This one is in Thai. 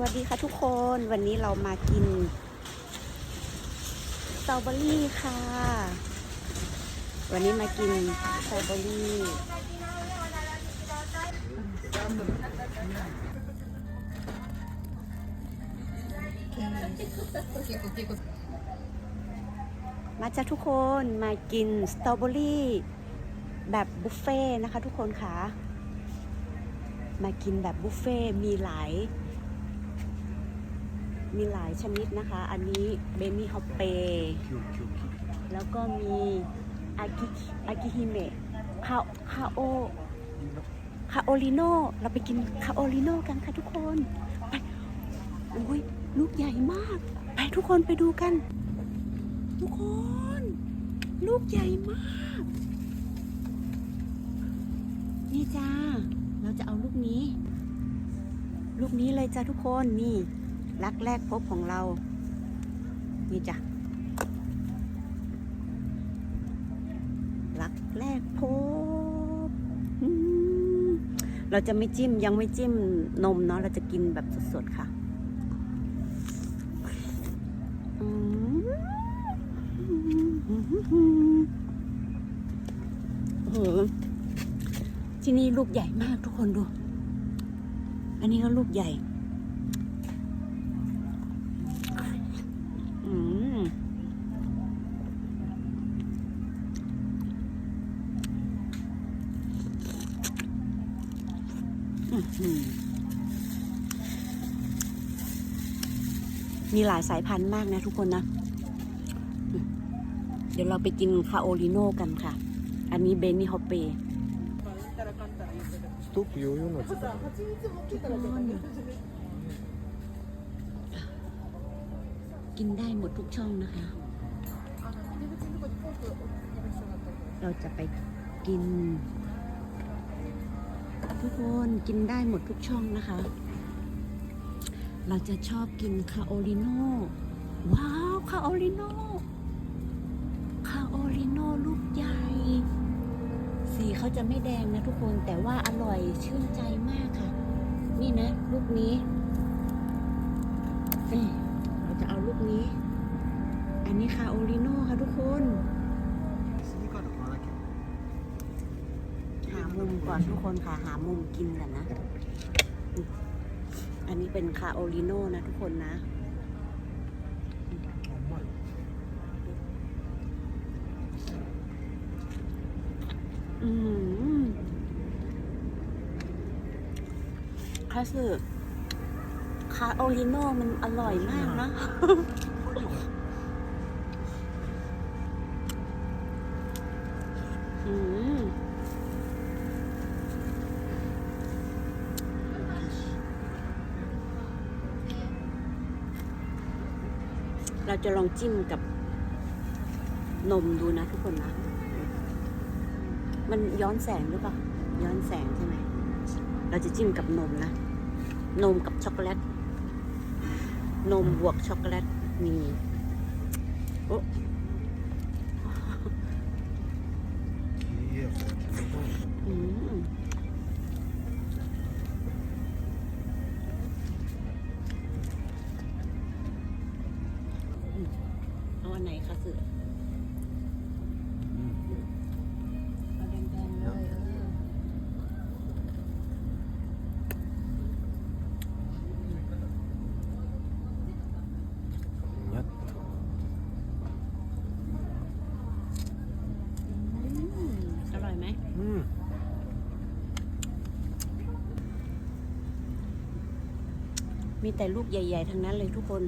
วัสดีค่ะทุกคนวันนี้เรามากินสตรอเบอรี่ค่ะ วันนี้มากินสตรอเบอรี่มาจ้ะทุกคนมากินสตรอเบอรี่แบบบุฟเฟ่ต์นะคะทุกคนค่ะ มากินแบบบุฟเฟ่ต์มีหลาย มีหลายชนิดนะคะ อันนี้เบมี่ฮอปเป แล้วก็มีอากิอากิฮิเมะคาคาโอคาโอริโนเราไปกินคาโอริโนกันค่ะทุกคนไปโอ้ยลูกใหญ่มาก ไปทุกคนไปดูกัน ทุกคน ลูกใหญ่มาก นี่จ้า เราจะเอาลูกนี้ ลูกนี้เลยจ้าทุกคนนี่ รักแรกพบของเรา นี่จ้ะ รักแรกพบ เราจะไม่จิ้มยังไม่จิ้มนมเนาะ เราจะกินแบบสดๆค่ะโอ้โหที่นี่ลูกใหญ่มากทุกคนดู อันนี้ก็ลูกใหญ่ มอื้อหือมีหลายสายพันธุ์มากนะทุกคนนะ เดี๋ยวเราไปกินคาโอริโนกันค่ะ อันนี้เบนี่ฮอปเป ストップヨーヨーのやつ กินได้หมดทุกช่องนะคะ เราจะไปกิน ทุกคนกินได้หมดทุกช่องนะคะ เราจะชอบกินคาโอริโนว้าวคาโอริโนคาโอริโนลูกใหญ่ สีเขาจะไม่แดงนะทุกคนแต่ว่าอร่อยชื่นใจมากค่ะ นี่นะ ลูกนี้อืมเราจะเอาลูก นี้ อันนี้ค่ะโอริโน่ค่ะทุกคนหามุมก่อนทุกคนค่ะหามุมกินกันนะ อันนี้เป็นคาโอริโน่นะทุกคนนะอืมคัสเซอ คาโอริโนมันอร่อยมากนะ อืม เราจะลองจิ้มกับนมดูนะทุกคนนะ มันย้อนแสงหรือเปล่า ย้อนแสงใช่ไหม เราจะจิ้มกับนมนะ นมกับช็อกโกแลต นมบวกช็อกโกแลตมีโอ้อืมเอาอันไหนคะเสือ มีแต่ลูกใหญ่ ๆทั้งนั้นเลยทุกคน